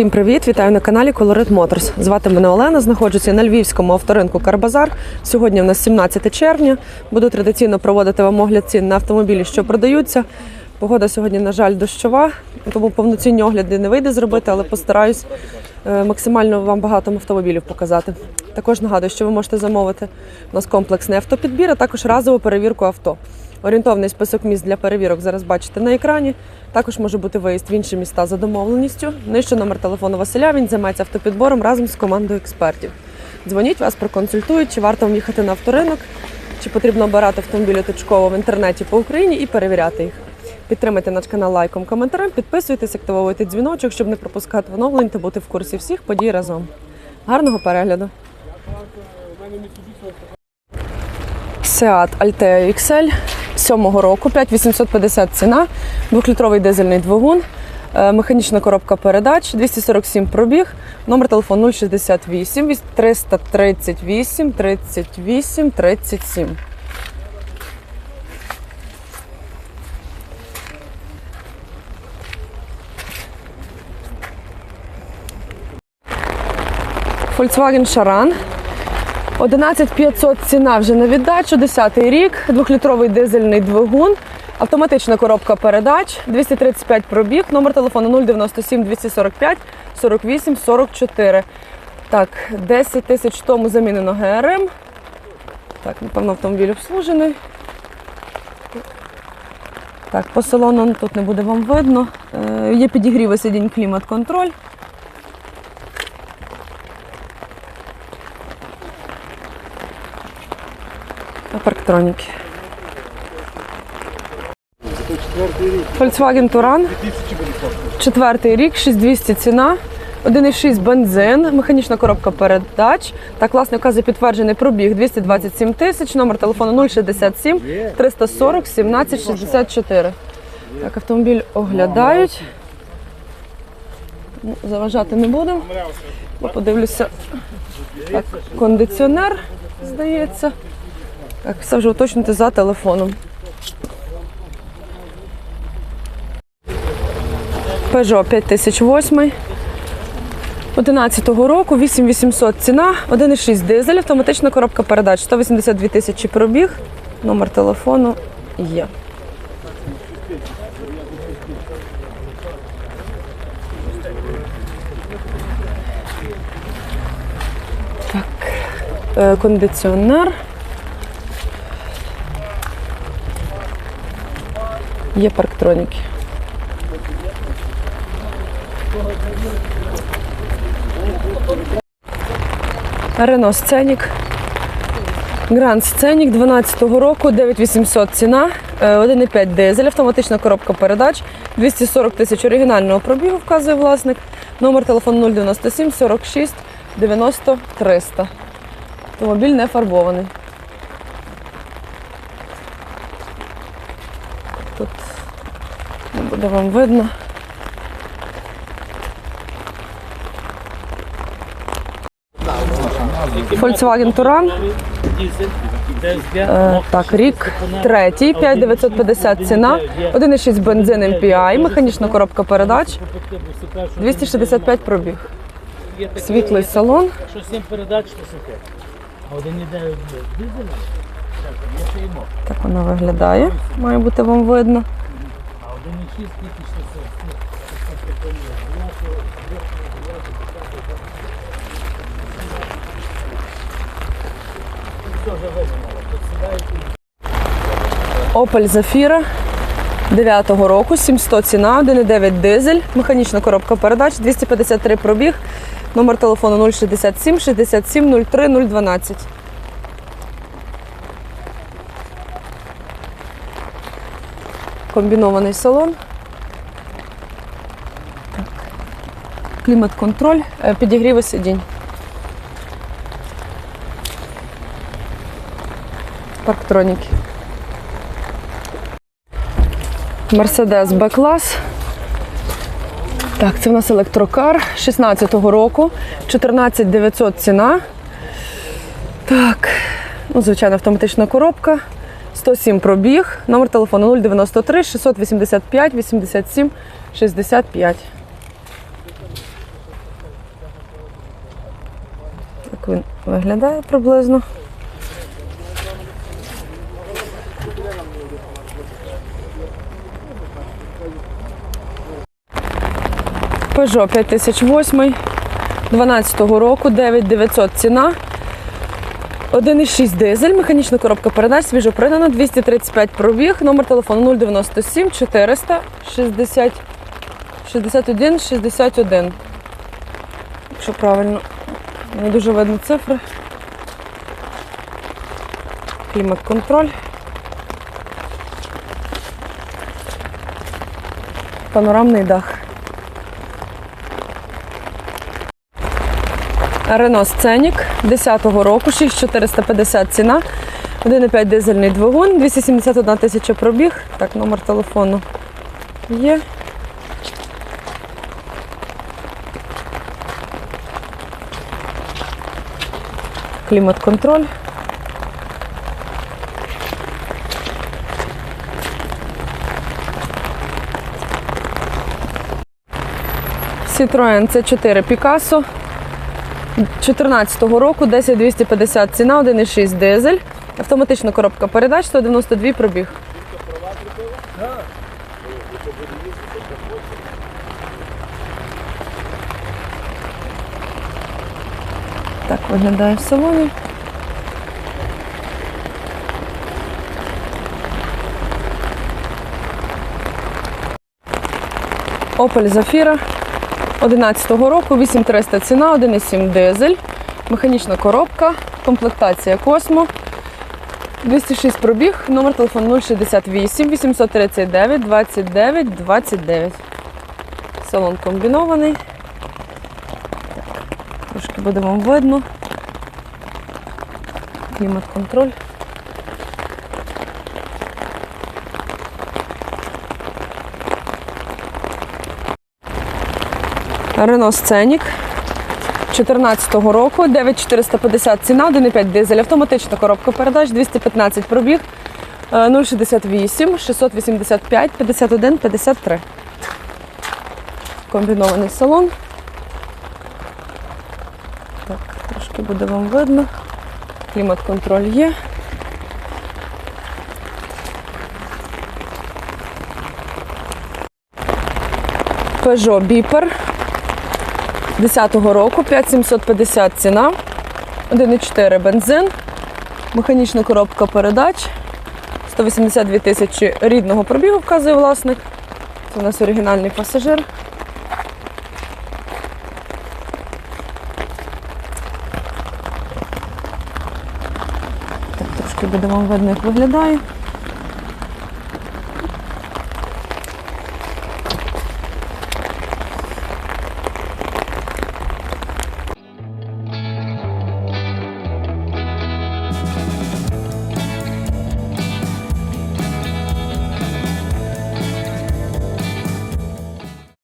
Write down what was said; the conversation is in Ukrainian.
Всім привіт! Вітаю на каналі Colorit Motors. Звати мене Олена. Знаходжуся на львівському авторинку Карбазар. Сьогодні у нас 17 червня. Буду традиційно проводити вам огляд цін на автомобілі, що продаються. Погода сьогодні, на жаль, дощова, тому повноцінні огляди не вийде зробити, але постараюсь е, максимально вам багато автомобілів показати. Також нагадую, що ви можете замовити у нас комплексний автопідбір, а також разову перевірку авто. Орієнтовний список місць для перевірок зараз бачите на екрані. Також може бути виїзд в інші міста за домовленістю. Нижче номер телефону Василя. Він займається автопідбором разом з командою експертів. Дзвоніть, вас проконсультують, чи варто вам їхати на авторинок, чи потрібно обирати автомобілі точково в інтернеті по Україні і перевіряти їх. Підтримайте наш канал лайком, коментарем, підписуйтесь, активовуйте дзвіночок, щоб не пропускати оновлень та бути в курсі всіх подій разом. Гарного перегляду! Seat Altea XL 7-го року, 5850 ціна, 2-літровий дизельний двигун, е, механічна коробка передач, 247 пробіг, номер телефону 068 338 38 37. Volkswagen Charan 11500 ціна вже на віддачу, 10-й рік, 2-літровий дизельний двигун, автоматична коробка передач, 235 пробіг, номер телефону 097 245 48 44. Так, 10 тисяч тому замінено ГРМ. Так, напевно, автомобіль обслужений. Так, по салону тут не буде вам видно. Е, Є підігріви сидінь, клімат-контроль. Та парктроніки. Volkswagen Touran. Четвертий рік, 6200 ціна. 1,6 бензин, механічна коробка передач. Так, власне, вказує підтверджений пробіг 227 тисяч, номер телефону 067 340 17 64. Так, автомобіль оглядають. Ну, Заважати не буду. Бо подивлюся. Так, кондиціонер, здається. Так, все вже уточнити за телефоном. Peugeot 5008. 11-го року, 8800 ціна, 1,6 дизель, автоматична коробка передач, 182 тисячі пробіг, номер телефону є. Так, е, кондиціонер. Є парктроніки. Рено Сценік. Гранд Сценік 12-го року, 9800 ціна, е, 1,5 дизель, автоматична коробка передач, 240 тисяч оригінального пробігу, вказує власник. Номер телефону 097 46 90 300. Автомобіль не фарбований. Тут не буде вам видно. Volkswagen Touran. Е, так, рік третій, 5950 ціна, 1,6 бензин MPI, механічна коробка передач, 265 пробіг. Світлий салон. Що 7 передач, то сухе. А один іде мов. Так вона виглядає. Має бути вам видно. А один і 6 тільки що це. Opel Zafira 9-го року, 700 ціна, 1,9 дизель, механічна коробка передач, 253 пробіг, номер телефону 067 67 03 012. Комбінований салон. Клімат-контроль, е, підігріви сидінь. Парктроніки. Мерседес Б-клас. Так, це в нас електрокар 16-го року, 14 900 ціна. Так, ну, звичайно, автоматична коробка. 107 пробіг. Номер телефону 093 685 87 65. Так він виглядає приблизно. Peugeot 5008 12 року 9900 ціна. 1,6 дизель, механічна коробка передач, свіжопринана, 235 пробіг, номер телефону 097 400 60 61 61. Якщо правильно, не дуже видно цифри. Клімат-контроль. Панорамний дах. Рено Сценік 10-го року, 6450 ціна. 1,5 дизельний двигун, 271 тисяча пробіг. Так, номер телефону є. Клімат-контроль. Citroen C4 Picasso 2014 року 10250 ціна, 1,6 дизель. Автоматична коробка передач, 192 пробіг. Так виглядає в салоні. Opel Zafira 11 року, 8300 ціна, 1,7 дизель, механічна коробка, комплектація Космо. 206 пробіг, номер телефону 068 839 29 29. Салон комбінований. Трошки буде вам видно. Клімат-контроль. Рено Сценік 2014 року, 9450 ціна, 1,5 дизель, автоматична коробка передач, 215 пробіг, е, 068, 685, 51, 53. Комбінований салон. Так, трошки буде вам видно. Клімат-контроль є. Peugeot Beeper 10-го року, 5750 ціна, 1,4 бензин, механічна коробка передач, 182 тисячі рідного пробігу вказує власник. Це у нас оригінальний пасажир. Так, трошки буде вам видно, як виглядає.